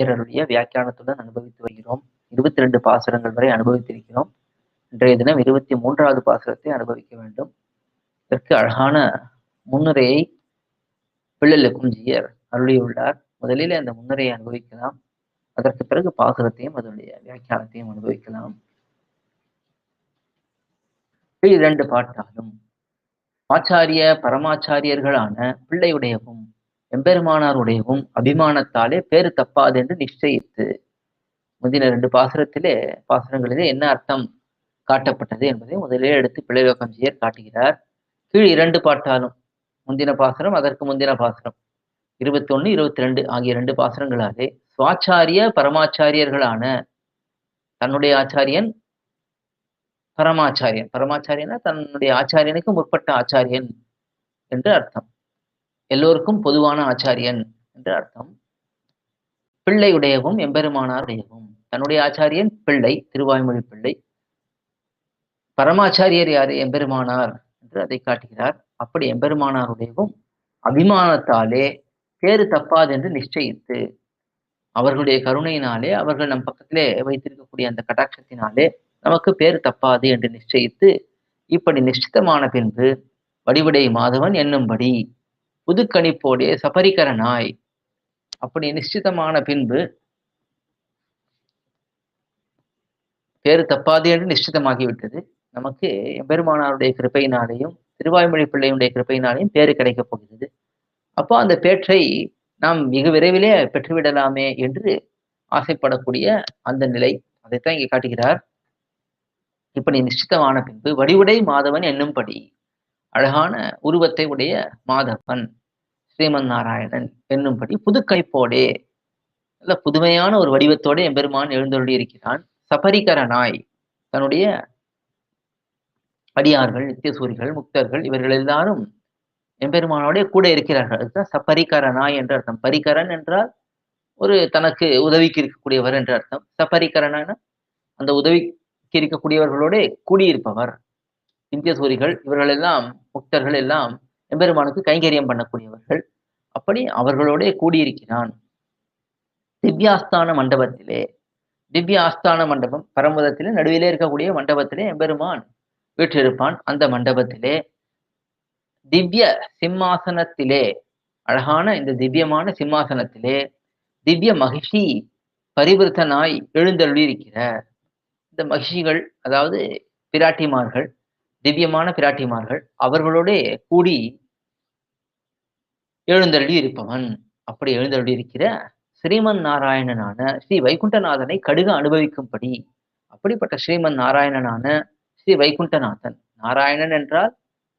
பிறருடைய வியாக்கியானத்துடன் அனுபவித்து வருகிறோம். இருபத்தி ரெண்டு பாசுரங்கள் வரை அனுபவித்திருக்கிறோம். இன்றைய தினம் இருபத்தி மூன்றாவது பாசுரத்தை அனுபவிக்க வேண்டும். இதற்கு அழகான முன்னுரையை பிள்ளலுக்கும் ஜியர் அருளியுள்ளார். முதலில் அந்த முன்னுரையை அனுபவிக்கலாம். அதற்கு பிறகு பாசுரத்தையும் அதனுடைய வியாக்கியானத்தையும் அனுபவிக்கலாம். இரண்டு பாட்டாலும் ஆச்சாரிய பரமாச்சாரியர்களான பிள்ளையுடையவும் எம்பெருமானாருடையவும் அபிமானத்தாலே பேரு தப்பாது என்று நிச்சயித்து. முந்தின ரெண்டு பாசுரத்திலே பாசுரங்களிலே என்ன அர்த்தம் காட்டப்பட்டது என்பதை முதலே எடுத்து பிள்ளைலோகம் செய்ய காட்டுகிறார். கீழ் இரண்டு பாட்டாலும் முந்தின பாசுரம் அதற்கு முந்தின பாசுரம். இருபத்தி ஒன்று இருபத்தி ரெண்டு ஆகிய ரெண்டு பாசுரங்களாலே சுவாச்சாரிய பரமாச்சாரியர்களான தன்னுடைய ஆச்சாரியன் பரமாச்சாரியன். பரமாச்சாரியனா தன்னுடைய ஆச்சாரியனுக்கு முற்பட்ட ஆச்சாரியன் என்று அர்த்தம். எல்லோருக்கும் பொதுவான ஆச்சாரியன் என்று அர்த்தம். பிள்ளையுடையவும் எம்பெருமானாருடையவும் தன்னுடைய ஆச்சாரியன் பிள்ளை திருவாய்மொழி பிள்ளை. பரமாச்சாரியர் யாரு? எம்பெருமானார் என்று அதை காட்டுகிறார். அப்படி எம்பெருமானாருடையவும் அபிமானத்தாலே பேரு தப்பாது என்று நிச்சயித்து அவர்களுடைய கருணையினாலே அவர்கள் நம் பக்கத்திலே வைத்திருக்கக்கூடிய அந்த கட்டாட்சத்தினாலே நமக்கு பேர் தப்பாது என்று நிச்சயித்து இப்படி நிச்சிதமான பின்பு வடிவடை மாதவன் என்னும்படி புதுக்கணிப்போடே சபரிகரனாய். அப்படி நிச்சிதமான பின்பு பேரு தப்பாது என்று நிச்சிதமாகிவிட்டது நமக்கு எம்பெருமானாருடைய கிருப்பையினாலேயும் திருவாய்மொழி பிள்ளையுடைய கிருப்பையினாலையும் பேரு கிடைக்கப் போகிறது. அப்போ அந்த பேற்றை நாம் மிக விரைவிலே பெற்றுவிடலாமே என்று ஆசைப்படக்கூடிய அந்த நிலை அதைத்தான் இங்கே காட்டுகிறார். இப்படி நிச்சிதமான பின்பு வடிவுடை மாதவன் என்னும்படி அழகான உருவத்தை உடைய மாதவன் ஸ்ரீமன் நாராயணன் என்னும்படி புதுக்கைப்போடே நல்ல புதுமையான ஒரு வடிவத்தோடு எம்பெருமான் எழுந்தொள்ளி இருக்கிறான். சபரிகரனாய் தன்னுடைய அடியார்கள் நித்தியசூரிகள் முக்தர்கள் இவர்கள் எல்லாரும் எம்பெருமானோட கூட இருக்கிறார்கள். அதுதான் சபரிகரனாய் என்ற அர்த்தம். பரிகரன் என்றால் ஒரு தனக்கு உதவிக்கு இருக்கக்கூடியவர் என்ற அர்த்தம். சபரிகரனான அந்த உதவிக்கு இருக்கக்கூடியவர்களோட கூடியிருப்பவர். இந்திய சூரிகள் இவர்கள் எல்லாம் முக்தர்கள் எல்லாம் எம்பெருமானுக்கு கைங்கரியம் பண்ணக்கூடியவர்கள். அப்படி அவர்களோட கூடியிருக்கிறான். திவ்யாஸ்தான மண்டபத்திலே திவ்ய ஆஸ்தான மண்டபம் பரமதத்திலே நடுவிலே இருக்கக்கூடிய மண்டபத்திலே எம்பெருமான் வீற்றிருப்பான். அந்த மண்டபத்திலே திவ்ய சிம்மாசனத்திலே அழகான இந்த திவ்யமான சிம்மாசனத்திலே திவ்ய மகிஷி பரிவர்த்தனாய் எழுந்தருளி இந்த மகிஷிகள் அதாவது பிராட்டிமார்கள் திவ்யமான பிராட்டிமார்கள் அவர்களோட கூடி எழுந்தருளி இருப்பவன். அப்படி எழுந்தருளி இருக்கிற ஸ்ரீமன் நாராயணனான ஸ்ரீ வைகுண்டநாதனை கடுக அனுபவிக்கும்படி அப்படிப்பட்ட ஸ்ரீமன் நாராயணனான ஸ்ரீ வைகுண்டநாதன். நாராயணன் என்றால்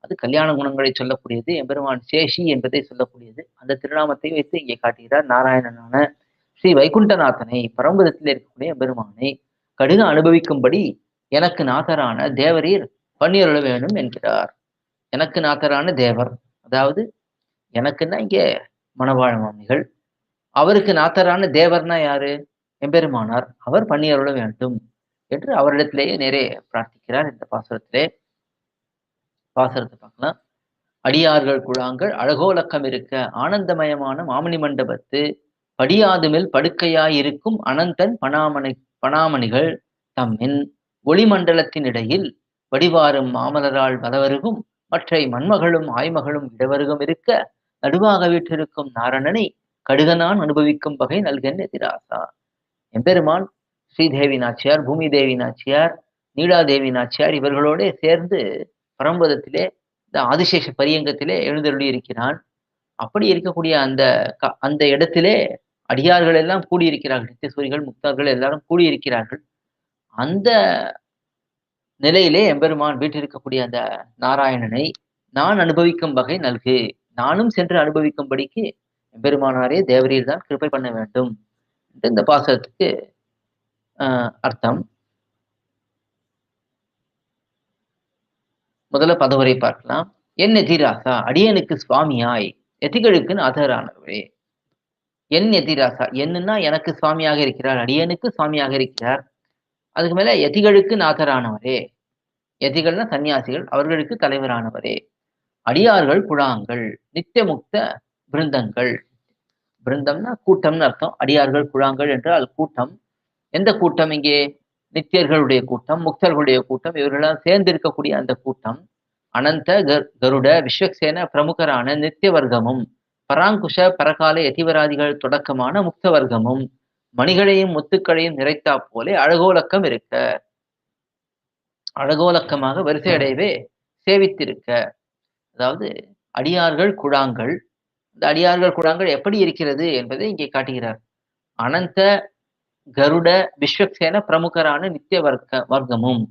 அது கல்யாண குணங்களை சொல்லக்கூடியது எம்பெருமான் சேஷி என்பதை சொல்லக்கூடியது. அந்த திருநாமத்தை வைத்து இங்கே காட்டுகிறார் நாராயணனான ஸ்ரீ வைகுண்டநாதனை. பரம்பதத்தில் இருக்கக்கூடிய எம்பெருமானை கடுக அனுபவிக்கும்படி எனக்கு நாதரான தேவரீர் பன்னியருள வேணும் என்கிறார். எனக்கு நாதரான தேவர் அதாவது எனக்குன்னா இங்கே மணவாழ மாமிகள். அவருக்கு நாத்தரான தேவர்னா யாரு? எம்பெருமானார். அவர் பண்ணியருள வேண்டும் என்று அவரிடத்திலேயே நேரே பிரார்த்திக்கிறார் இந்த பாசுரத்திலே. பாசுரத்தை பார்க்கலாம். அடியார்கள் குழாங்கள் அழகோலக்கம் இருக்க ஆனந்தமயமான மாமணி மண்டபத்து படியாதுமில் படுக்கையாயிருக்கும் அனந்தன் பணாமணி பணாமணிகள் தம்மின் ஒளிமண்டலத்தின் இடையில் வடிவாரும் மாமலரால் வதவருகும் மற்றை மண்மகளும் ஆய்மகளும் இடவருகும் இருக்க நடுவாக வீற்றிருக்கும் நாரணனை கடுகனான் அனுபவிக்கும் வகை நல்கன் எதிராசா. எம்பெருமான் ஸ்ரீதேவி நாச்சியார் பூமி தேவி நாச்சியார் நீடாதேவி நாச்சியார் இவர்களோட சேர்ந்து பரம்பதத்திலே இந்த ஆதிசேஷ பரியங்கத்திலே எழுந்தருளி இருக்கிறான். அப்படி இருக்கக்கூடிய அந்த அந்த இடத்திலே அடியார்கள் எல்லாம் கூடியிருக்கிறார்கள். நித்தியசூரிகள் முக்தர்கள் எல்லாரும் கூடியிருக்கிறார்கள். அந்த நிலையிலே எம்பெருமான் வீட்டிருக்கக்கூடிய அந்த நாராயணனை நான் அனுபவிக்கும் வகை நல்கு. நானும் சென்று அனுபவிக்கும்படிக்கு பெருமானாரே தேவரீர் தான் கிருப்பை பண்ண வேண்டும் இந்த பாசத்துக்கு அர்த்தம். முதல்ல பதவரை பார்க்கலாம். என் எதிராசா அடியனுக்கு சுவாமியாய் எதிகளுக்கு ஆதரானவரே என் எதிராசா என்னன்னா எனக்கு சுவாமியாக இருக்கிறார் அடியனுக்கு சுவாமியாக இருக்கிறார். அதுக்கு மேல எதிகளுக்கு நாதரானவரே. எதிகள்னா சன்னியாசிகள் அவர்களுக்கு தலைவரானவரே. அடியார்கள் குழாங்கள் நித்திய முக்த பிருந்தங்கள் பிருந்தம்னா கூட்டம்னு அர்த்தம். அடியார்கள் குழாங்கள் என்றால் கூட்டம். எந்த கூட்டம் இங்கே? நித்தியர்களுடைய கூட்டம் முக்தர்களுடைய கூட்டம். இவர்களெல்லாம் சேர்ந்து இருக்கக்கூடிய அந்த கூட்டம். அனந்த கர் கருட விஸ்வக்சேன பிரமுகரான நித்திய வர்க்கமும் பராங்குஷ பரகால எதிவராதிகள் தொடக்கமான முக்த வர்க்கமும் மணிகளையும் முத்துக்களையும் நிறைத்தா போலே அழகோலக்கம் இருக்க. அழகோலக்கமாக வரிசையடையவே சேவித்திருக்க. அதாவது அடியார்கள் குழாங்கள். இந்த அடியார்கள் குழாங்கள் எப்படி இருக்கிறது என்பதை இங்கே காட்டுகிறார். அனந்த கருட விஸ்வக்சேன பிரமுகரான நித்திய வர்க்க வர்க்கமும்.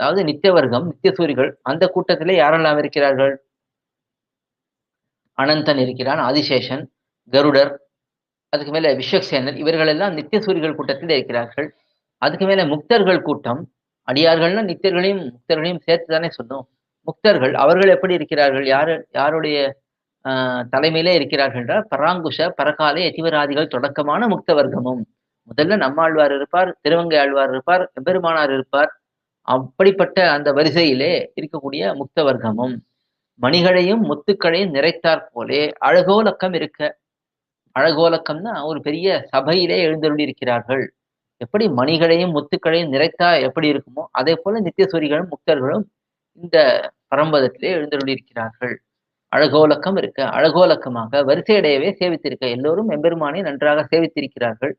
அதாவது நித்திய வர்க்கம் நித்திய சூரிகள் அந்த கூட்டத்திலே யாரெல்லாம் இருக்கிறார்கள்? அனந்தன் இருக்கிறான் ஆதிசேஷன் கருடர் அதுக்கு மேல விஸ்வக்சேனர் இவர்கள் எல்லாம் நித்திய சூரிகள் கூட்டத்தில் இருக்கிறார்கள். அதுக்கு மேல முக்தர்கள் கூட்டம். அடியார்கள்னா நித்தியர்களையும் முக்தர்களையும் சேர்த்து தானே சொன்னோம். முக்தர்கள் அவர்கள் எப்படி இருக்கிறார்கள்? யாரு யாருடைய ஆஹ் தலைமையிலே இருக்கிறார்கள் என்றால் பராங்குஷ பரகால எதிவராதிகள் தொடக்கமான முக்த வர்க்கமும். முதல்ல நம்மாழ்வார் இருப்பார் திருவங்கை ஆழ்வார் இருப்பார் எம்பெருமானார் இருப்பார். அப்படிப்பட்ட அந்த வரிசையிலே இருக்கக்கூடிய முக்த வர்க்கமும். மணிகளையும் முத்துக்களையும் நிறைத்தாற் போலே அழகோலக்கம் இருக்க அழகோலக்கம்னா ஒரு பெரிய சபையிலே எழுந்தருளி இருக்கிறார்கள் எப்படி மணிகளையும் முத்துக்களையும் நிறைத்தா எப்படி இருக்குமோ அதே போல நித்திய சூரிகளும் முக்தர்களும் இந்த பரம்பதத்திலே எழுந்தருளியிருக்கிறார்கள். அழகோலக்கம் இருக்க அழகோலக்கமாக வரிசையடையவே சேவித்திருக்க எல்லோரும் எம்பெருமானை நன்றாக சேவித்திருக்கிறார்கள்.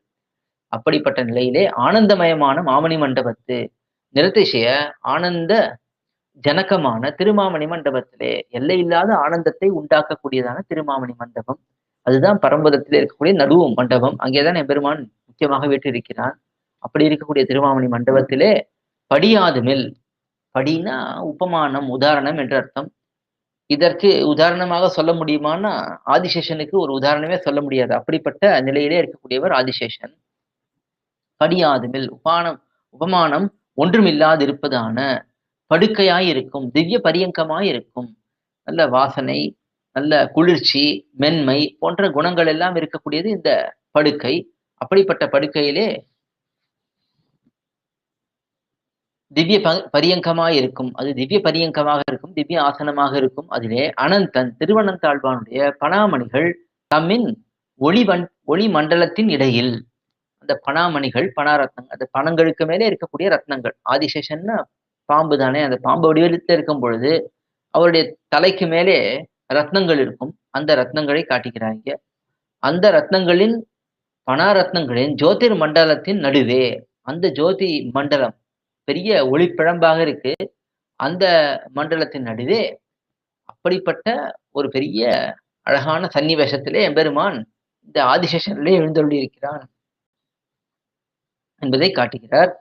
அப்படிப்பட்ட நிலையிலே ஆனந்தமயமான மாமணி மண்டபத்து நிறதிசய ஆனந்த ஜனகமான திருமாமணி மண்டபத்திலே எல்லையில்லாத ஆனந்தத்தை உண்டாக்கக்கூடியதான திருமாமணி மண்டபம். அதுதான் பரம்பதத்திலே இருக்கக்கூடிய நடுவு மண்டபம். அங்கேதான் எம்பெருமான் முக்கியமாக வீட்டிருக்கிறான் அப்படி இருக்கக்கூடிய திருமாமணி மண்டபத்திலே படியாது மேல் படினா உபமானம் உதாரணம் என்ற அர்த்தம். இதற்கு உதாரணமாக சொல்ல முடியுமானா ஆதிசேஷனுக்கு ஒரு உதாரணமே சொல்ல முடியாது. அப்படிப்பட்ட நிலையிலே இருக்கக்கூடியவர் ஆதிசேஷன். படியாதுமில் உபானம் உபமானம் ஒன்றுமில்லாதிருப்பதான படுக்கையாய் இருக்கும் திவ்ய பரியங்கமாய் இருக்கும் நல்ல வாசனை நல்ல குளிர்ச்சி மென்மை போன்ற குணங்கள் எல்லாம் இருக்கக்கூடியது இந்த படுக்கை. அப்படிப்பட்ட படுக்கையிலே திவ்ய ப பரியங்கமாய் இருக்கும். அது திவ்ய பரியங்கமாக இருக்கும் திவ்ய ஆசனமாக இருக்கும். அதிலே அனந்தன் திருவனந்தாழ்வானுடைய பணாமணிகள் தம்மின் ஒளி வன் ஒளி மண்டலத்தின் இடையில். அந்த பணாமணிகள் பணாரத்னங்கள் அந்த பணங்களுக்கு மேலே இருக்கக்கூடிய ரத்னங்கள். ஆதிசேஷன்னா பாம்பு தானே? அந்த பாம்பு வடிவத்தில் இருக்கும் பொழுது அவருடைய தலைக்கு மேலே ரத்னங்கள் இருக்கும். அந்த ரத்னங்களை காட்டுகிறாங்க அந்த ரத்னங்களின் பணாரத்னங்களின் ஜோதிர் மண்டலத்தின் நடுவே அந்த ஜோதி மண்டலம் பெரிய ஒளிப்பிழம்பாக இருக்கு. அந்த மண்டலத்தின் நடுவே அப்படிப்பட்ட ஒரு பெரிய அழகான சன்னிவேஷத்திலே எம்பெருமான் இந்த ஆதிசேஷனிலே எழுந்தொள்ளி இருக்கிறான் என்பதை காட்டுகிறார்.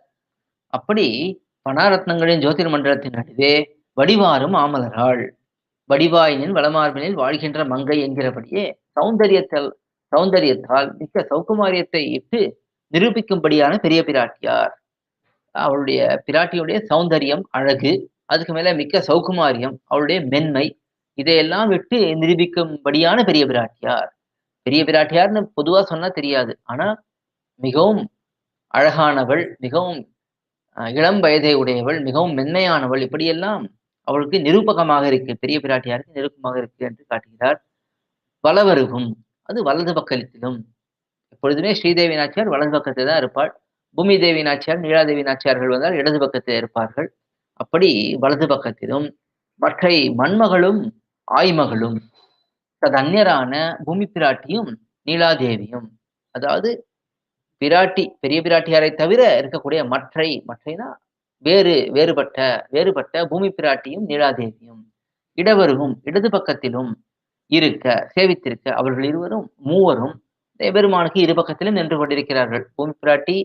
அப்படி பணாரத்னங்களின் ஜோதிர் மண்டலத்தின் நடுவே வடிவாரும் ஆமலராள். வடிவாயினின் வளமார்பினில் வாழ்கின்ற மங்கை என்கிறபடியே சௌந்தரியத்தால் சௌந்தரியத்தால் மிக்க சௌகுமாரியத்தை இட்டு நிரூபிக்கும்படியான பெரிய பிராட்டியார். அவளுடைய பிராட்டியுடைய சௌந்தரியம் அழகு அதுக்கு மேல மிக்க சௌகுமாரியம் அவளுடைய மென்மை இதையெல்லாம் விட்டு நிரூபிக்கும்படியான பெரிய பிராட்டியார். பெரிய பிராட்டியார்னு பொதுவா சொன்னா தெரியாது. ஆனா மிகவும் அழகானவள் மிகவும் இளம் வயதை உடையவள் மிகவும் மென்மையானவள் இப்படியெல்லாம் அவளுக்கு நிரூபகமாக இருக்கு. பெரிய பிராட்டியாருக்கு நிரூபமாக இருக்கு என்று காட்டுகிறார். வலவருகும் அது வலது பக்கத்திலும். எப்பொழுதுமே ஸ்ரீதேவி நாச்சியார் வலது பக்கத்தில் தான் இருப்பாள். பூமி தேவி நாச்சியார் நீலாதேவி நாச்சியார்கள் வந்தால் இடது பக்கத்தில் இருப்பார்கள். அப்படி வலது பக்கத்திலும் மற்றை மண்மகளும் ஆய்மகளும் தன்யரான பூமி பிராட்டியும் நீலாதேவியும். அதாவது பிராட்டி பெரிய பிராட்டியாரை தவிர இருக்கக்கூடிய மற்றை மற்றைனா வேறு வேறுபட்ட வேறுபட்ட பூமி பிராட்டியும் நீலாதேவியும். இடவருகும் இடது பக்கத்திலும் இருக்க சேவித்திருக்க அவர்கள் இருவரும் மூவரும் பெருமானுக்கு இரு பக்கத்திலும் நின்று கொண்டிருக்கிறார்கள். பூமி பிராட்டி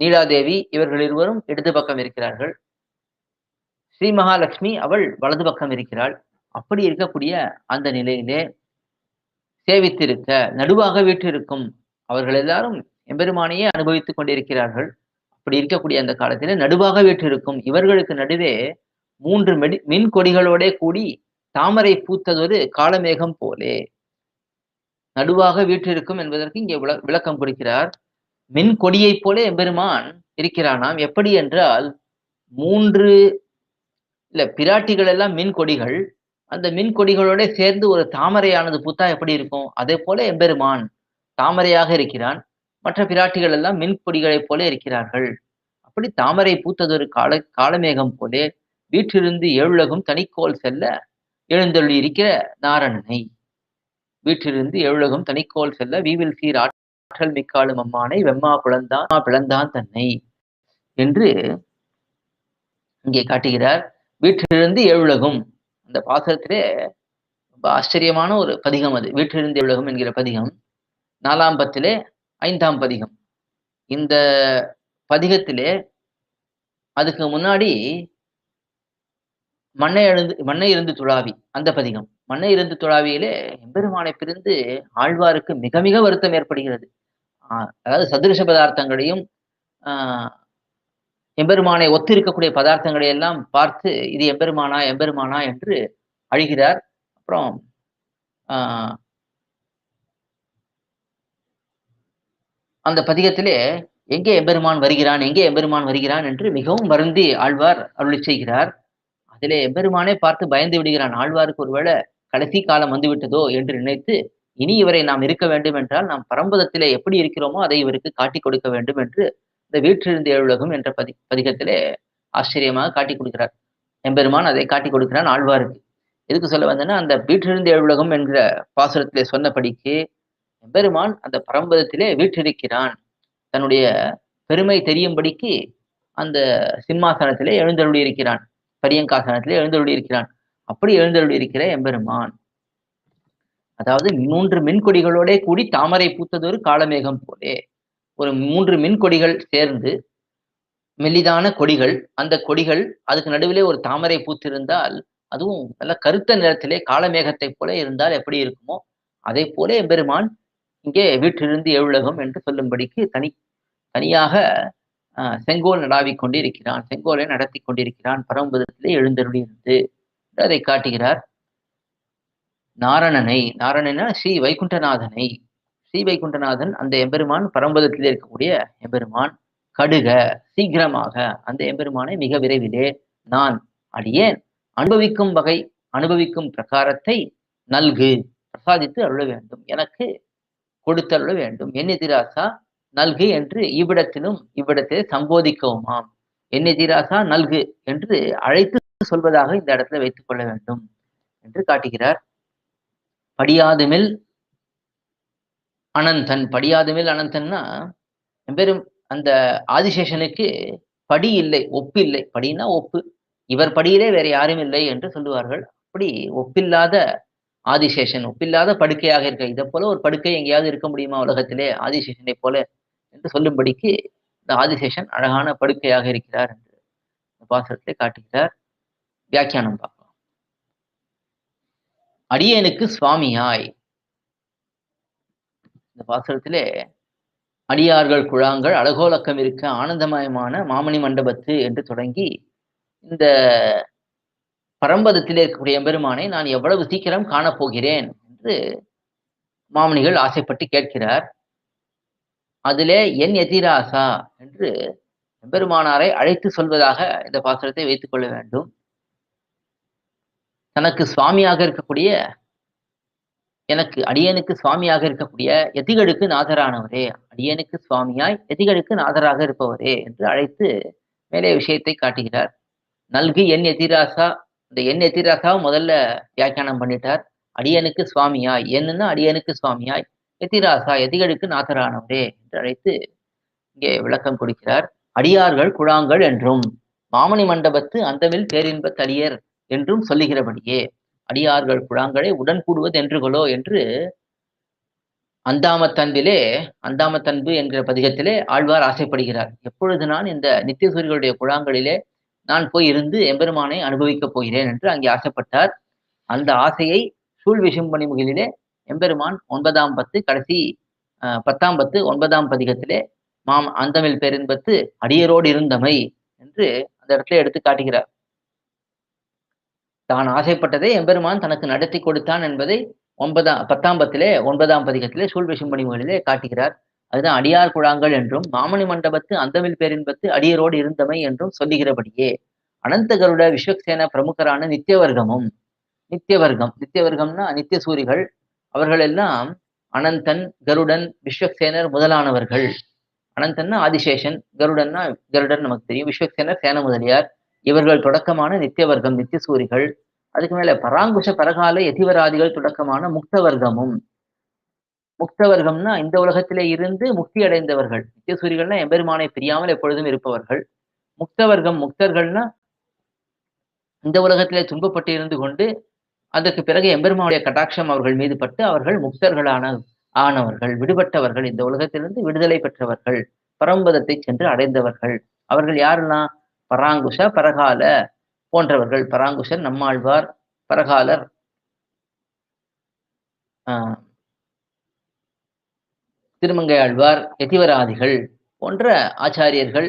நீலாதேவி இவர்கள் இருவரும் இடது பக்கம் இருக்கிறார்கள். ஸ்ரீ மகாலட்சுமி அவள் வலது பக்கம் இருக்கிறாள். அப்படி இருக்கக்கூடிய அந்த நிலையிலே சேவித்திருக்க நடுவாக வீற்றிருக்கும் அவர்கள் எல்லாரும் எம்பெருமானையே அனுபவித்துக் கொண்டிருக்கிறார்கள். அப்படி இருக்கக்கூடிய அந்த காலத்திலே நடுவாக வீற்றிருக்கும் இவர்களுக்கு நடுவே மூன்று மெடி மின் கொடிகளோட கூடி தாமரை பூத்ததொரு காலமேகம் போலே நடுவாக வீற்றிருக்கும் என்பதற்கு இங்கே விள விளக்கம் கொடுக்கிறார். மின் கொடியைப் போல எம்பெருமான் இருக்கிறானாம் எப்படி என்றால் மூன்று இல்ல பிராட்டிகள் எல்லாம் மின் கொடிகள் அந்த மின் கொடிகளோட சேர்ந்து ஒரு தாமரையானது பூத்தா எப்படி இருக்கும்? அதே போல எம்பெருமான் தாமரையாக இருக்கிறான். மற்ற பிராட்டிகள் எல்லாம் மின் கொடிகளைப் போல இருக்கிறார்கள். அப்படி தாமரை பூத்ததொரு கால காலமேகம் போலே வீட்டிலிருந்து ஏழுலகும் தனிக்கோல் செல்ல எழுந்தொள்ளி இருக்கிற நாரணனை. வீட்டிலிருந்து ஏழுலகம் தனிக்கோல் செல்ல வீவில் சீர் ஆற்றல் மிக்காலும் அம்மானை வெம்மா பிளந்தான் பிளந்தான் தன்னை என்று இங்கே காட்டுகிறார். வீட்டிலிருந்து எழுலகும். அந்த பாசத்திலே ரொம்ப ஆச்சரியமான ஒரு பதிகம் அது. வீட்டிலிருந்து ஏழுலகம் என்கிற பதிகம். நாலாம் பத்திலே ஐந்தாம் பதிகம். இந்த பதிகத்திலே அதுக்கு முன்னாடி மண்ணை எழுந்து மண்ணை இருந்து துழாவி அந்த பதிகம். மண்ணை இருந்து துழாவியிலே எம்பெருமானை பிரிந்து ஆழ்வாருக்கு மிக மிக வருத்தம் ஏற்படுகிறது. அதாவது சதுருஷ பதார்த்தங்களையும் ஆஹ் எம்பெருமானை ஒத்திருக்கக்கூடிய பதார்த்தங்களை எல்லாம் பார்த்து இது எம்பெருமானா எம்பெருமானா என்று அழுகிறார். அப்புறம் ஆஹ் அந்த பதிகத்திலே எங்கே எம்பெருமான் வருகிறான் எங்கே எம்பெருமான் வருகிறான் என்று மிகவும் வருந்தி ஆழ்வார் அருளி செய்கிறார். அதிலே எம்பெருமானே பார்த்து பயந்து விடுகிறான். ஆழ்வாருக்கு ஒருவேளை கடைசி காலம் வந்து விட்டதோ என்று நினைத்து இனி இவரை நாம் இருக்க வேண்டும் என்றால் நாம் பரம்பதத்திலே எப்படி இருக்கிறோமோ அதை இவருக்கு காட்டிக் கொடுக்க வேண்டும் என்று இந்த வீற்றிருந்த எழுலகம் என்ற பதி பதிகத்திலே ஆச்சரியமாக காட்டிக் கொடுக்கிறார். எம்பெருமான் அதை காட்டிக் கொடுக்கிறான் ஆழ்வாருக்கு. எதுக்கு சொல்ல வந்தேன்னா அந்த வீற்றிருந்த எழுலகம் என்ற பாசுரத்திலே சொன்னபடிக்கு எம்பெருமான் அந்த பரம்பதத்திலே வீற்றிருக்கிறான். தன்னுடைய பெருமை தெரியும்படிக்கு அந்த சிம்மாசனத்திலே எழுந்தருளி இருக்கிறான் பரியங்காசனத்திலே எழுந்தருளி இருக்கிறான் அப்படி எழுந்தருள் இருக்கிற எம்பெருமான். அதாவது மூன்று மின்கொடிகளோட கூடி தாமரை பூத்ததொரு காலமேகம் போலே ஒரு மூன்று மின்கொடிகள் சேர்ந்து மெல்லிதான கொடிகள் அந்த கொடிகள் அதுக்கு நடுவிலே ஒரு தாமரை பூத்திருந்தால் அதுவும் நல்ல கருத்த நிறத்திலே காலமேகத்தை போல இருந்தால் எப்படி இருக்குமோ அதை போல எம்பெருமான் இங்கே வீட்டிலிருந்து எழுலகம் என்று சொல்லும்படிக்கு தனி தனியாக செங்கோல் நடாவிக் கொண்டிருக்கிறான் செங்கோலை நடத்தி கொண்டிருக்கிறான் பரம்பதத்திலே எழுந்தருளியிருந்து. அதை காட்டுகிறார். நாரணனை நாரணனா ஸ்ரீ வைகுண்டநாதனை. ஸ்ரீ வைகுண்டநாதன் அந்த எம்பெருமான் பரம்பதத்தில் இருக்கக்கூடிய எம்பெருமான். கடுக சீக்கிரமாக அந்த எம்பெருமானை மிக விரைவிலே நான் அடியேன். அனுபவிக்கும் வகை அனுபவிக்கும் பிரகாரத்தை நல்கு பிரசாதித்து அருள வேண்டும். எனக்கு கொடுத்தருள வேண்டும். என் எதிராசா நல்கு என்று இவ்விடத்திலும் இவ்விடத்திலே சம்போதிக்கவுமாம் என் எதிராசா நல்கு என்று அழைத்து சொல்வதாக இந்த இடத்துல வைத்துக் கொள்ள வேண்டும் என்று காட்டுகிறார். படியாதுமில் அனந்தன். படியாதுமில் அனந்தன்னா பெரும் அந்த ஆதிசேஷனுக்கு படி இல்லை ஒப்பு இல்லை. படினா ஒப்பு. இவர் படியிலே வேற யாரும் இல்லை என்று சொல்லுவார்கள். அப்படி ஒப்பில்லாத ஆதிசேஷன் ஒப்பில்லாத படுக்கையாக இருக்க இதை போல ஒரு படுக்கை எங்கேயாவது இருக்க முடியுமா உலகத்திலே? ஆதிசேஷனை போல என்று சொல்லும்படிக்கு இந்த ஆதிசேஷன் அழகான படுக்கையாக இருக்கிறார் என்று இந்த காட்டுகிறார். வியாக்கியானம் பார்க்கலாம் அடியனுக்கு சுவாமியாய். இந்த பாசுரத்திலே அடியார்கள் குழாங்கள் அழகோலக்கம் இருக்க ஆனந்தமயமான மாமணி மண்டபத்து என்று தொடங்கி இந்த பரம்பதத்தில் இருக்கக்கூடிய எம்பெருமானை நான் எவ்வளவு சீக்கிரம் காணப்போகிறேன் என்று மாமணிகள் ஆசைப்பட்டு கேட்கிறார். அதிலே என் எதிராசா என்று எம்பெருமானாரை அழைத்து சொல்வதாக இந்த பாசுரத்தை வைத்துக் கொள்ள வேண்டும். தனக்கு சுவாமியாக இருக்கக்கூடிய எனக்கு அடியனுக்கு சுவாமியாக இருக்கக்கூடிய எதிகளுக்கு நாதரானவரே அடியனுக்கு சுவாமியாய் எதிகளுக்கு நாதராக இருப்பவரே என்று அழைத்து மேலே விஷயத்தை காட்டுகிறார். நல்கு என் எதிராசா இந்த என் எதிராசாவை முதல்ல வியாக்கியானம் பண்ணிட்டார். அடியனுக்கு சுவாமியாய் என்னன்னா அடியனுக்கு சுவாமியாய் எதிராசா எதிகளுக்கு நாதரானவரே என்று அழைத்து இங்கே விளக்கம் கொடுக்கிறார். அடியார்கள் குழாங்கள் என்றும் மாமணி மண்டபத்து அந்தமில் பேரின்ப தளியர் என்றும் சொல்லுகிறபடியே அடியார்கள் குழாங்களை உடன் கூடுவது என்றுகளோ என்று அந்தாமத்தன்பிலே அந்தாமத்தன்பு என்கிற பதிகத்திலே ஆழ்வார் ஆசைப்படுகிறார். எப்பொழுது நான் இந்த நித்தியசூரிகளுடைய குழாங்களிலே நான் போய் இருந்து எம்பெருமானை அனுபவிக்கப் போகிறேன் என்று அங்கே ஆசைப்பட்டார். அந்த ஆசையை சூழ் விஷம்பணி முகிலிலே எம்பெருமான் ஒன்பதாம் பத்து கடைசி பத்தாம் பத்து ஒன்பதாம் பதிகத்திலே மாம் அந்தமில் பேரின்பத்து அடியரோடு இருந்தமை என்று அந்த இடத்துல எடுத்து காட்டுகிறார். தான் ஆசைப்பட்டதை எம்பெருமான் தனக்கு நடத்தி கொடுத்தான் என்பதை ஒன்பதாம் பத்தாம் பத்திலே ஒன்பதாம் பதிகத்திலே சூழ் விஷம்பணிகளிலே காட்டுகிறார். அதுதான் அடியார் குழாங்கள் என்றும் மாமணி மண்டபத்து அந்தமில் பேரின்பத்து அடியரோடு இருந்தமை என்றும் சொல்லுகிறபடியே அனந்தகருட விஸ்வக்சேன பிரமுகரான நித்தியவர்க்கமும் நித்தியவர்க்கம் நித்தியவர்க்கம்னா நித்திய சூரிகள் அவர்கள் எல்லாம் அனந்தன் கருடன் விஸ்வக்சேனர் முதலானவர்கள். அனந்தன்னா ஆதிசேஷன் கருடன்னா கருடன் நமக்கு தெரியும் விஸ்வக்சேனர் சேன முதலியார். இவர்கள் தொடக்கமான நித்தியவர்க்கம் நித்தியசூரிகள் அதுக்கு மேல பராங்குஷ பரகால எதிவராதிகள் தொடக்கமான முக்தவர்க்கமும். முக்தவர்க்கம்னா இந்த உலகத்திலே இருந்து முக்தி அடைந்தவர்கள். நித்தியசூரிகள்னா எம்பெருமானை பிரியாமல் எப்பொழுதும் இருப்பவர்கள். முக்தவர்க்கம் முக்தர்கள்னா இந்த உலகத்திலே துன்பப்பட்டு இருந்து கொண்டு அதற்கு பிறகு எம்பெருமானுடைய கட்டாட்சம் அவர்கள் மீது பட்டு அவர்கள் முக்தர்களான ஆனவர்கள் விடுபட்டவர்கள். இந்த உலகத்திலிருந்து விடுதலை பெற்றவர்கள் பரம்பதத்தை சென்று அடைந்தவர்கள். அவர்கள் யாரெல்லாம் பராங்குஷ பரகால போன்றவர்கள். பராங்குஷர் நம்மாழ்வார் பரகாலர். ஆஹ் திருமங்கை ஆழ்வார் எதிவராதிகள் போன்ற ஆச்சாரியர்கள்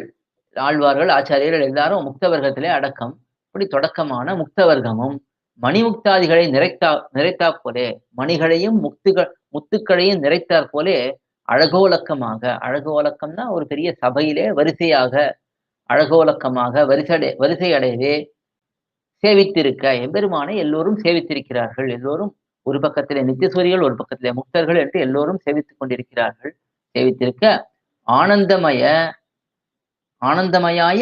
ஆழ்வார்கள் ஆச்சாரியர்கள் எல்லாரும் முக்தவர்க்கத்திலே அடக்கம். இப்படி தொடக்கமான முக்தவர்க்கமும் மணிமுக்தாதிகளை நிறைத்தா நிறைத்தா போலே மணிகளையும் முத்துகள் முத்துக்களையும் நிறைத்தாற் போலே அழகோலக்கமாக. அழகோலக்கம்னா ஒரு பெரிய சபையிலே வரிசையாக அழகோலக்கமாக வரிசை வரிசை அடையவே சேவித்திருக்க. எம்பெருமானை எல்லோரும் சேவித்திருக்கிறார்கள். எல்லோரும் ஒரு பக்கத்திலே நித்தியசூரிகள் ஒரு பக்கத்திலே முக்தர்கள் என்று எல்லோரும் சேவித்துக் கொண்டிருக்கிறார்கள். சேவித்திருக்க. ஆனந்தமய ஆனந்தமயாய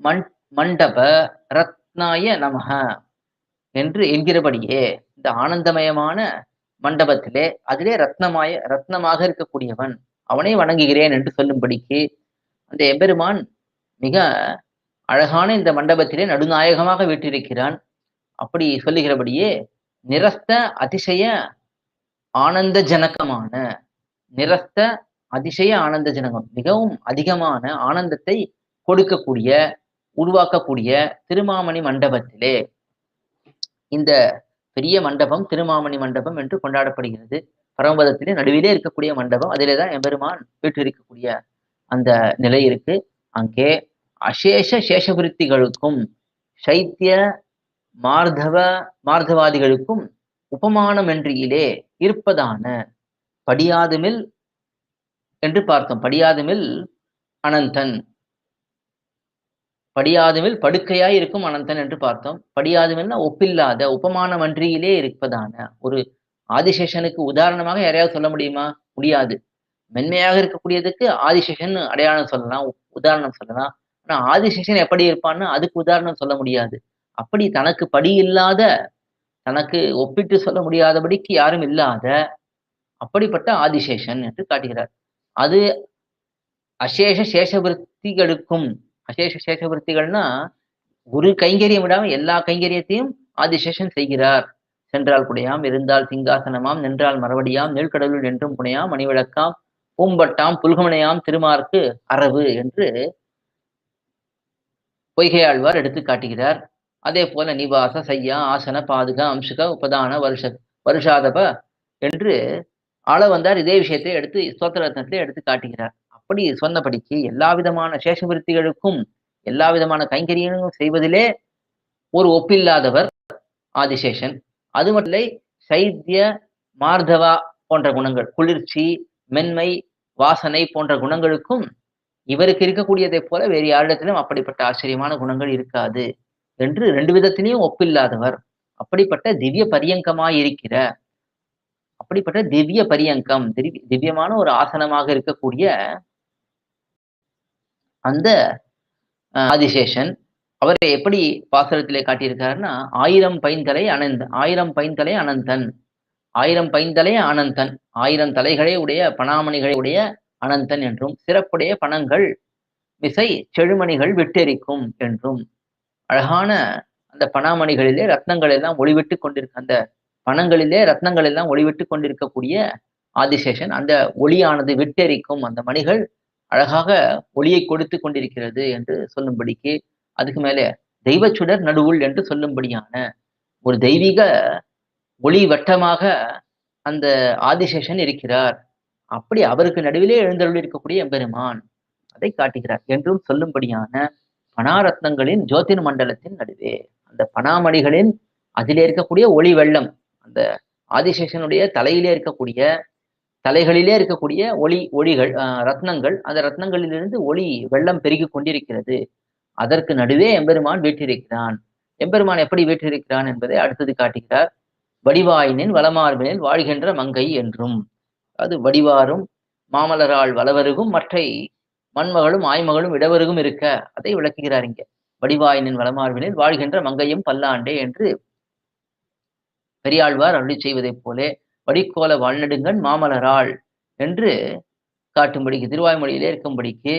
மண் மண்டப ரத்னாய நமக என்று என்கிறபடியே இந்த ஆனந்தமயமான மண்டபத்திலே அதிலே ரத்னமாய ரத்னமாக இருக்கக்கூடியவன் அவனை வணங்குகிறேன் என்று சொல்லும்படிக்கு அந்த எம்பெருமான் மிக அழகான இந்த மண்டபத்திலே நடுநாயகமாக வீட்டிருக்கிறான் அப்படி சொல்லுகிறபடியே நிரஸ்த அதிசய ஆனந்த ஜனகமான நிரஸ்த அதிசய ஆனந்த ஜனகம் மிகவும் அதிகமான ஆனந்தத்தை கொடுக்கக்கூடிய உருவாக்கக்கூடிய திருமாமணி மண்டபத்திலே இந்த பெரிய மண்டபம் திருமாமணி மண்டபம் என்று கொண்டாடப்படுகிறது. பரமபதத்திலே நடுவிலே இருக்கக்கூடிய மண்டபம் அதிலே தான் எம்பெருமான் வீட்டிருக்கக்கூடிய அந்த நிலை இருக்கு. அங்கே அசேஷ சேஷவிருத்திகளுக்கும் சைத்திய மார்தவ மார்தவாதிகளுக்கும் உபமானமென்றியிலே இருப்பதான படியாதுமில் என்று பார்த்தோம். படியாதுமில் அனந்தன். படியாதுமில் படுக்கையாய் இருக்கும் அனந்தன் என்று பார்த்தோம். படியாதுமில்னா ஒப்பில்லாத உபமானமன்றியிலே இருப்பதான ஒரு ஆதிசேஷனுக்கு உதாரணமாக யாரையாவது சொல்ல முடியுமா? முடியாது. மென்மையாக இருக்கக்கூடியதுக்கு ஆதிசேஷன் அடையாளம் சொல்லலாம். உதாரணம் சொல்லலாம். ஆனா ஆதிசேஷன் எப்படி இருப்பான்னு அதுக்கு உதாரணம் சொல்ல முடியாது. அப்படி தனக்கு படி இல்லாத தனக்கு ஒப்பிட்டு சொல்ல முடியாதபடிக்கு யாரும் இல்லாத அப்படிப்பட்ட ஆதிசேஷன் என்று காட்டுகிறார். அது அசேஷ சேஷவிருத்திகளுக்கும் அசேஷ சேஷவிருத்திகள்னா ஒரு கைங்கரியம் விடாம எல்லா கைங்கரியத்தையும் ஆதிசேஷன் செய்கிறார். சென்றால் குடையாம் இருந்தால் சிங்காசனமாம் நின்றால் மறுபடியாம் நீழ்கடலுள் என்றும் புனையாம் மணிவிளக்காம் பூம்பட்டாம் புல்கமனையாம் திருமார்க்கு அரவு என்று பொய்கையாழ்வார் எடுத்து காட்டுகிறார். அதே போல நிவாச சையா ஆசன பாதுக அம்சுக உபதான வருஷ வருஷாதப என்று ஆள வந்தார். இதே விஷயத்தை எடுத்து ஸ்தோத்திரத்னத்திலே எடுத்து காட்டுகிறார். அப்படி சொன்னபடிக்கு எல்லா விதமான சேஷவிருத்திகளுக்கும் எல்லா விதமான கைங்கரியங்களும் செய்வதிலே ஒரு ஒப்பில்லாதவர் ஆதிசேஷன். அது மட்டும் இல்லை சைத்திய மார்தவா போன்ற குணங்கள் குளிர்ச்சி மென்மை வாசனை போன்ற குணங்களுக்கும் இவருக்கு இருக்கக்கூடியதை போல வேறு யாரிடத்திலும் அப்படிப்பட்ட ஆச்சரியமான குணங்கள் இருக்காது என்று ரெண்டு விதத்திலையும் ஒப்பில்லாதவர். அப்படிப்பட்ட திவ்ய பரியங்கமாயிருக்கிற அப்படிப்பட்ட திவ்ய பரியங்கம் திவ்யமான ஒரு ஆசனமாக இருக்கக்கூடிய அந்த ஆதிசேஷன் அவரை எப்படி பாசுரத்திலே காட்டியிருக்காருன்னா ஆயிரம் பைந்தலை அனந்த் ஆயிரம் பைந்தலை அனந்தன் ஆயிரம் பைந்தலை அனந்தன் ஆயிரம் தலைகளே உடைய பணாமணிகளை உடைய அனந்தன் என்றும் சிறப்புடைய பணங்கள் விசை செழுமணிகள் விட்டெரிக்கும் என்றும். அழகான அந்த பணாமணிகளிலே ரத்னங்கள் எல்லாம் ஒளிவிட்டு கொண்டிருக்க அந்த பணங்களிலே ரத்னங்கள் எல்லாம் ஒளிவிட்டு கொண்டிருக்கக்கூடிய ஆதிசேஷன் அந்த ஒளியானது விட்டெரிக்கும் அந்த மணிகள் அழகாக ஒளியை கொடுத்து கொண்டிருக்கிறது என்று சொல்லும்படிக்கு அதுக்கு மேலே தெய்வச்சுடர் நடுவுள் என்று சொல்லும்படியான ஒரு தெய்வீக ஒளி வட்டமாக அந்த ஆதிசேஷன் இருக்கிறார். அப்படி அவருக்கு நடுவிலே எழுந்தருள் இருக்கக்கூடிய எம்பெருமான் அதை காட்டுகிறார் என்றும் சொல்லும்படியான பணாரத்னங்களின் ஜோதிர் மண்டலத்தின் நடுவே. அந்த பனாமணிகளின் அதிலே இருக்கக்கூடிய ஒளி வெள்ளம் அந்த ஆதிசேஷனுடைய தலையிலே இருக்கக்கூடிய தலைகளிலே இருக்கக்கூடிய ஒளி ஒளிகள் ரத்னங்கள் அந்த ரத்னங்களிலிருந்து ஒளி வெள்ளம் பெருகி கொண்டிருக்கிறது. அதற்கு நடுவே எம்பெருமான் வீற்றிருக்கிறான். எம்பெருமான் எப்படி வீற்றிருக்கிறான் என்பதை அடுத்தது காட்டுகிறார். வடிவாயினின் வளமார்பினில் வாழ்கின்ற மங்கை என்றும் அது வடிவாரும் மாமலரால் வளவருகும் மற்றை மண்மகளும் ஆய்மகளும் இடவருகும் இருக்க அதை விளக்குகிறார் இங்க. வடிவாயினின் வளமார்பினில் வாழ்கின்ற மங்கையும் பல்லாண்டே என்று பெரியாழ்வார் அருளி செய்வதைப் போலே வடிக்கோல வாழ்நெடுங்கன் மாமலரால் என்று காட்டும்படிக்கு திருவாய்மொழியிலே இருக்கும்படிக்கு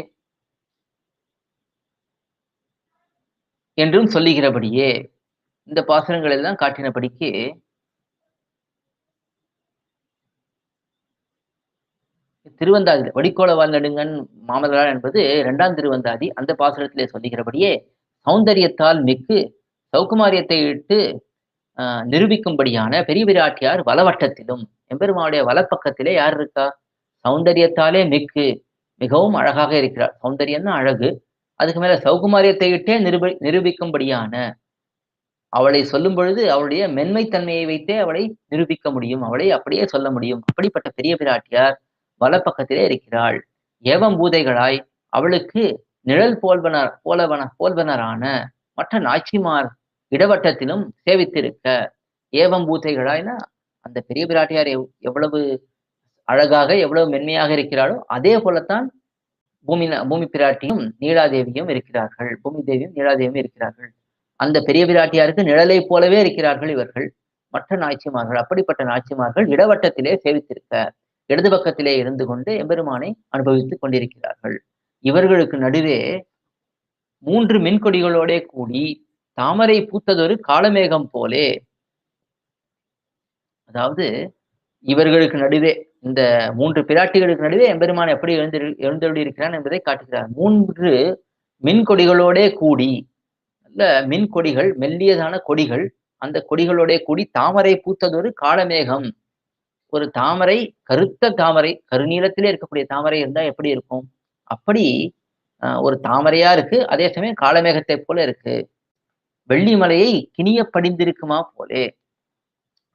என்றும் சொல்லுகிறபடியே இந்த பாசனங்களெல்லாம் எல்லாம் காட்டினபடிக்கு திருவந்தாதி வடிக்கோல வாழ்நெடுங்கன் மாமலராள் என்பது இரண்டாம் திருவந்தாதி. அந்த பாசுரத்திலே சொல்லுகிறபடியே சௌந்தரியத்தால் மிக்கு சௌகுமாரியத்தை இட்டு ஆஹ் நிரூபிக்கும்படியான பெரிய பிராட்டியார் வலவட்டத்திலும் எம்பெருமானுடைய வலப்பக்கத்திலே யார் இருக்கா? சௌந்தரியத்தாலே மிக்கு மிகவும் அழகாக இருக்கிறார். சௌந்தரியம்னா அழகு. அதுக்கு மேல சௌகுமாரியத்தை இட்டே நிரூபி நிரூபிக்கும்படியான அவளை சொல்லும் பொழுது அவளுடைய மென்மைத்தன்மையை வைத்தே அவளை நிரூபிக்க முடியும். அவளை அப்படியே சொல்ல முடியும். அப்படிப்பட்ட பெரிய பிராட்டியார் வலப்பக்கத்திலே இருக்கிறாள். ஏவம் பூதைகளாய் அவளுக்கு நிழல் போல்வனர் போலவன போல்வனரான மற்ற நாச்சிமார் இடவட்டத்திலும் சேவித்திருக்க. ஏவம் பூத்தைகளாய்னா அந்த பெரிய பிராட்டியார் எவ் எவ்வளவு அழகாக எவ்வளவு மென்மையாக இருக்கிறாளோ அதே போலத்தான் பூமி பூமி பிராட்டியும் நீலாதேவியும் இருக்கிறார்கள். பூமி தேவியும் நீலாதேவியும் இருக்கிறார்கள். அந்த பெரிய பிராட்டியாருக்கு நிழலை போலவே இருக்கிறார்கள் இவர்கள். மற்ற நாச்சிமார்கள் அப்படிப்பட்ட நாச்சிமார்கள் இடவட்டத்திலே சேவித்திருக்க. இடது பக்கத்திலே இருந்து கொண்டு எம்பெருமானை அனுபவித்துக் கொண்டிருக்கிறார்கள். இவர்களுக்கு நடுவே மூன்று மின்கொடிகளோட கூடி தாமரை பூத்ததொரு காலமேகம் போலே அதாவது இவர்களுக்கு நடுவே இந்த மூன்று பிராட்டிகளுக்கு நடுவே எம்பெருமான் எப்படி எழுந்து எழுந்தருளி இருக்கிறான் என்பதை காட்டுகிறார். மூன்று மின்கொடிகளோட கூடி நல்ல மின் கொடிகள் மெல்லியதான கொடிகள் அந்த கொடிகளோட கூடி தாமரை பூத்ததொரு காலமேகம் ஒரு தாமரை கருத்த தாமரை கருநீளத்திலே இருக்கக்கூடிய தாமரை இருந்தா எப்படி இருக்கும்? அப்படி ஒரு தாமரையா இருக்கு அதே சமயம் காலமேகத்தை போல இருக்கு. வெள்ளி மலையை கிணிய படிந்திருக்குமா போலே?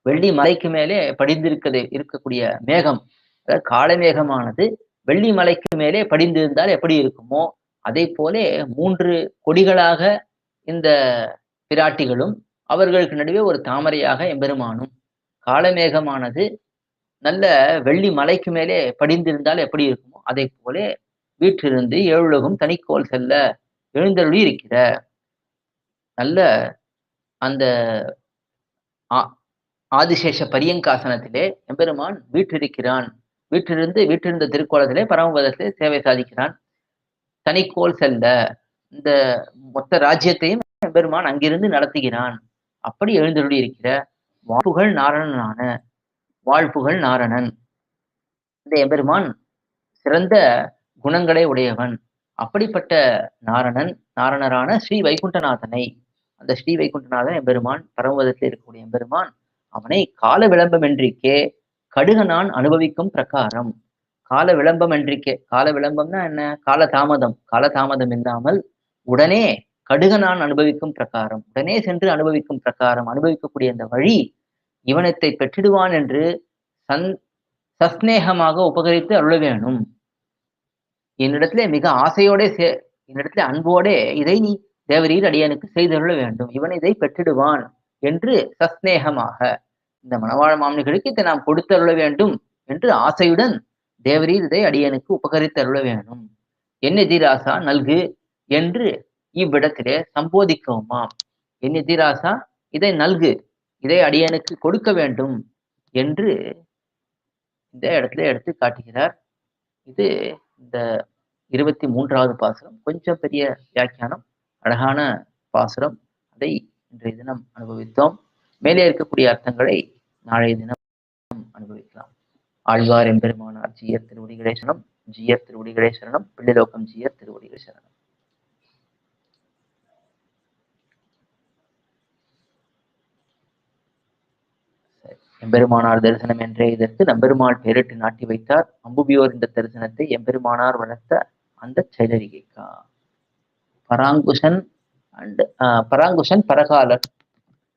வெள்ளி மலைக்கு மேலே படிந்திருக்கிறது இருக்கக்கூடிய மேகம் அதாவது காலமேகமானது வெள்ளி மலைக்கு மேலே படிந்திருந்தால் எப்படி இருக்குமோ அதே போலே மூன்று கொடிகளாக இந்த பிராட்டிகளும் அவர்களுக்கு நடுவே ஒரு தாமரையாக எம்பெருமானும் காலமேகமானது நல்ல வெள்ளி மலைக்கு மேலே படிந்திருந்தால் எப்படி இருக்குமோ அதை போலே வீற்றிருந்து ஏழுலகும் தனிக்கோல் செல்ல எழுந்தருளி இருக்கிற. நல்ல அந்த ஆதிசேஷ பரியங்காசனத்திலே எம்பெருமான் வீற்றிருக்கிறான். வீற்றிருந்து வீற்றிருந்த திருக்கோலத்திலே பரமபதத்திலே சேவை சாதிக்கிறான். தனிக்கோல் செல்ல இந்த மொத்த ராஜ்யத்தையும் எம்பெருமான் அங்கிருந்து நடத்துகிறான். அப்படி எழுந்தருளி இருக்கிற. வாப்புகள் நாரணனான வாழ்ப்புகள் நாரணன். இந்த எம்பெருமான் சிறந்த குணங்களை உடையவன். அப்படிப்பட்ட நாரணன் நாரணரான ஸ்ரீ வைகுண்டநாதனை. அந்த ஸ்ரீ வைகுண்டநாதன் எம்பெருமான் பரமபதத்தில் இருக்கக்கூடிய எம்பெருமான் அவனை கால விளம்பம் என்றிக்கே கடுக நான் அனுபவிக்கும் பிரகாரம். கால விளம்பம் என்றிக்கே கால விளம்பம்னா என்ன? கால தாமதம். கால தாமதம் இல்லாமல் உடனே கடுக நான் அனுபவிக்கும் பிரகாரம். உடனே சென்று அனுபவிக்கும் பிரகாரம். அனுபவிக்கக்கூடிய அந்த வழி இவனத்தை பெற்றிடுவான் என்று சந் சஸ்நேகமாக உபகரித்து அருள வேணும் என்னிடத்துல மிக ஆசையோட சே என்னிடத்துல அன்போடே இதை நீ தேவரீர் அடியனுக்கு செய்தருள வேண்டும். இவன் இதை பெற்றிடுவான் என்று சஸ்நேகமாக. இந்த மணவாழ மாமனிகளுக்கு இதை நாம் கொடுத்தருள வேண்டும் என்று ஆசையுடன் தேவரீர் இதை அடியனுக்கு உபகரித்தருள வேண்டும். என் எதிராசா நல்கு என்று இவ்விடத்திலே சம்போதிக்கவுமாம். என் எதிராசா இதை நல்கு இதை அடியனுக்கு கொடுக்க வேண்டும் என்று இந்த இடத்துல எடுத்து காட்டுகிறார். இது இந்த இருபத்தி மூன்றாவது பாசுரம். கொஞ்சம் பெரிய வியாக்கியானம் அழகான பாசுரம். அதை இன்றைய தினம் அனுபவித்தோம். மேலே இருக்கக்கூடிய அர்த்தங்களை நாளைய தினம் அனுபவிக்கலாம். ஆழ்வார் எம்பெருமானார் ஜியர் திருவடிகளே சரணம் ஜியர் திருவடிகளே சரணம் பிள்ளைலோகம் ஜியர் திருவடிகளே சரணம் எம்பெருமானார் தரிசனம் என்றே இதற்கு நம்பெருமாள் பெயரிட்டு நாட்டி வைத்தார். அம்புபியோர் இந்த தரிசனத்தை எம்பெருமானார் வளர்த்த அந்த செயலரிகைக்கா பராங்குஷன் அண்ட் பராங்குஷன் பரகாலர்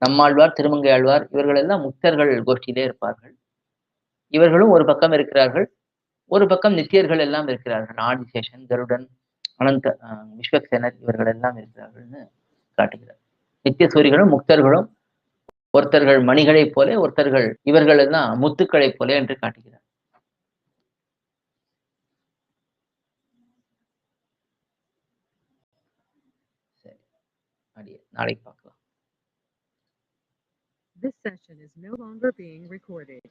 நம்மாழ்வார் திருமங்கை ஆழ்வார் இவர்கள் எல்லாம் முக்தர்கள் கோஷ்டியிலே இருப்பார்கள். இவர்களும் ஒரு பக்கம் இருக்கிறார்கள் ஒரு பக்கம் நித்தியர்கள் எல்லாம் இருக்கிறார்கள். ஆதிசேஷன் கருடன் அனந்த விஸ்வக்சேனர் இவர்கள் எல்லாம் இருக்கிறார்கள்னு காட்டுகிறார். நித்திய சூரிகளும் முக்தர்களும் ஒருத்தர்கள் மணிகளைப் போல ஒருத்தர்கள் இவர்கள் எல்லாம் முத்துக்களைப் போல என்று காட்டுகிறார் சரி நாளைக்கு பார்க்கலாம் This session is no longer being recorded.